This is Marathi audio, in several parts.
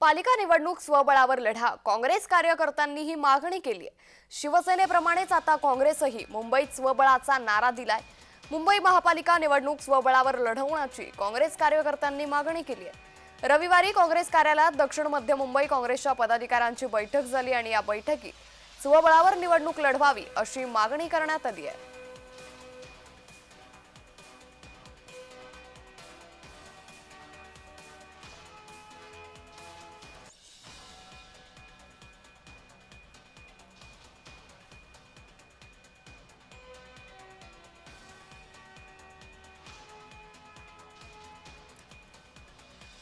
पालिका निवडणूक स्वबळावर लढा. काँग्रेस कार्यकर्त्यांनी ही मागणी केली आहे. शिवसेनेप्रमाणेच आता काँग्रेसही मुंबईत स्वबळाचा नारा दिलाय. मुंबई महापालिका निवडणूक स्वबळावर लढवण्याची काँग्रेस कार्यकर्त्यांनी मागणी केली आहे. रविवारी काँग्रेस कार्यालयात दक्षिण मध्य मुंबई काँग्रेसच्या पदाधिकाऱ्यांची बैठक झाली आणि या बैठकीत स्वबळावर निवडणूक लढवावी अशी मागणी करण्यात आली आहे.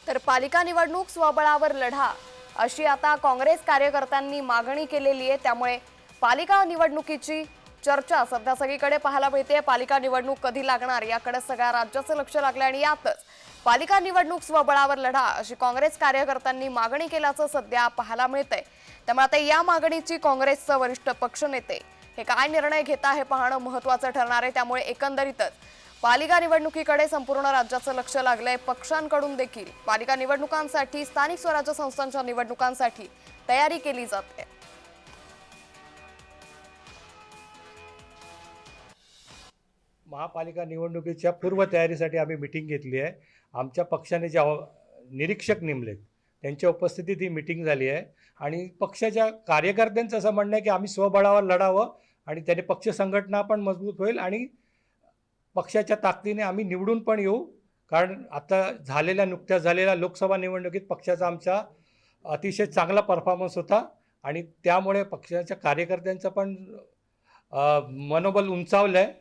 तर पालिका निवडणूक स्वबळावर लढा. अशी आता काँग्रेस कार्यकर्त्यांनी मागणी केलेली आहे. त्यामुळे पालिका निवडणुकीची चर्चा सध्या सगळीकडे पाहायला मिळते पालिका निवडणूक कधी लागणार याकडे सगळ्या राज्याचं लक्ष लागलं आणि यातच पालिका निवडणूक स्वबळावर लढा अशी काँग्रेस कार्यकर्त्यांनी मागणी केल्याचं सध्या पाहायला मिळतंय. त्यामुळे आता या मागणीची काँग्रेसचं वरिष्ठ पक्षनेते हे काय निर्णय घेता हे पाहणं महत्वाचं ठरणार आहे. त्यामुळे एकंदरीतच पालिका निवडणुकीकडे संपूर्ण राज्याचं लक्ष लागलंय. पक्षांकडून देखील पालिका निवडणुकांसाठी स्थानिक स्वराज्य संस्थांच्या निवडणुकांसाठी तयारी केली जाते. महापालिका निवडणुकीच्या पूर्वतयारीसाठी आम्ही मिटिंग घेतली आहे. आमच्या पक्षाने जे निरीक्षक नेमलेत त्यांच्या उपस्थितीत ही मिटिंग झाली आहे. आणि पक्षाच्या कार्यकर्त्यांचं असं म्हणणं आहे की आम्ही स्वबळावर लढावं आणि त्याने पक्ष संघटना पण मजबूत होईल आणि पक्षाच्या ताकदीने आम्ही निवडून पण येऊ. कारण आता झालेल्या नुकत्याच झालेल्या लोकसभा निवडणुकीत पक्षाचा आमचा अतिशय चांगला परफॉर्मन्स होता. आणि त्यामुळे पक्षाच्या कार्यकर्त्यांचं पण मनोबल उंचावलं आहे